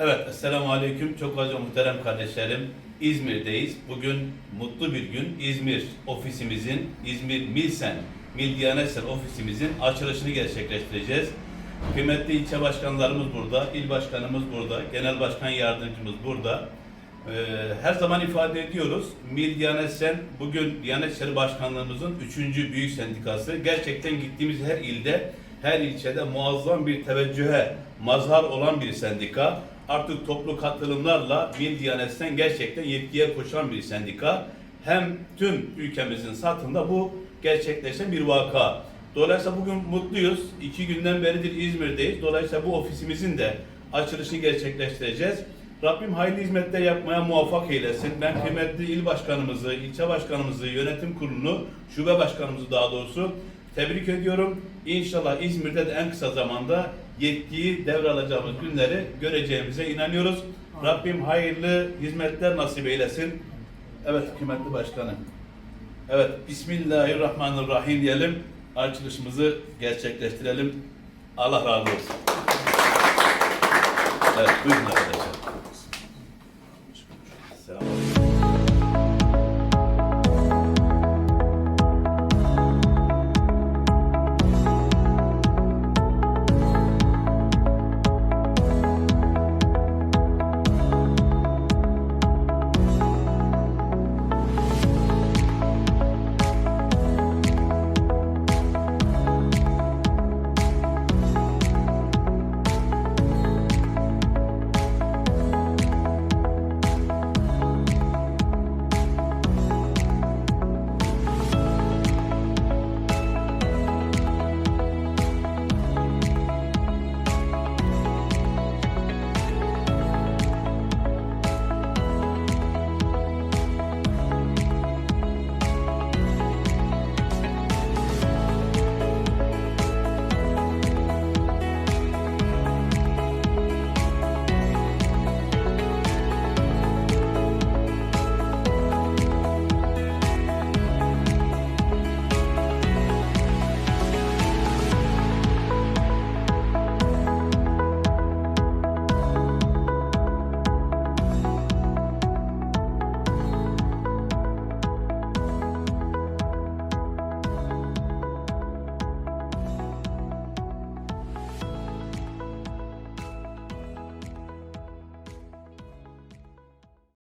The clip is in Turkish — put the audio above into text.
Evet, Esselamu Aleyküm. Çok ve muhterem kardeşlerim. İzmir'deyiz. Bugün mutlu bir gün. İzmir ofisimizin, İzmir Milsen, Mil ofisimizin açılışını gerçekleştireceğiz. Kıymetli ilçe başkanlarımız burada, il başkanımız burada, genel başkan yardımcımız burada. Ee, her zaman ifade ediyoruz. Mil bugün Diyanet İşleri Başkanlığımızın üçüncü büyük sendikası. Gerçekten gittiğimiz her ilde, her ilçede muazzam bir teveccühe mazhar olan bir sendika. Artık toplu katılımlarla Mil Diyanet Sen gerçekten yetkiye koşan bir sendika. Hem tüm ülkemizin satında bu gerçekleşen bir vaka. Dolayısıyla bugün mutluyuz. İki günden beridir İzmir'deyiz. Dolayısıyla bu ofisimizin de açılışını gerçekleştireceğiz. Rabbim hayırlı hizmetler yapmaya muvaffak eylesin. Ben kıymetli il başkanımızı, ilçe başkanımızı, yönetim kurulunu, şube başkanımızı daha doğrusu tebrik ediyorum. İnşallah İzmir'de de en kısa zamanda yetkiyi devralacağımız günleri göreceğimize inanıyoruz. Rabbim hayırlı hizmetler nasip eylesin. Evet kıymetli başkanım. Evet Bismillahirrahmanirrahim diyelim. Açılışımızı gerçekleştirelim. Allah razı olsun. Evet buyurun arkadaşlar.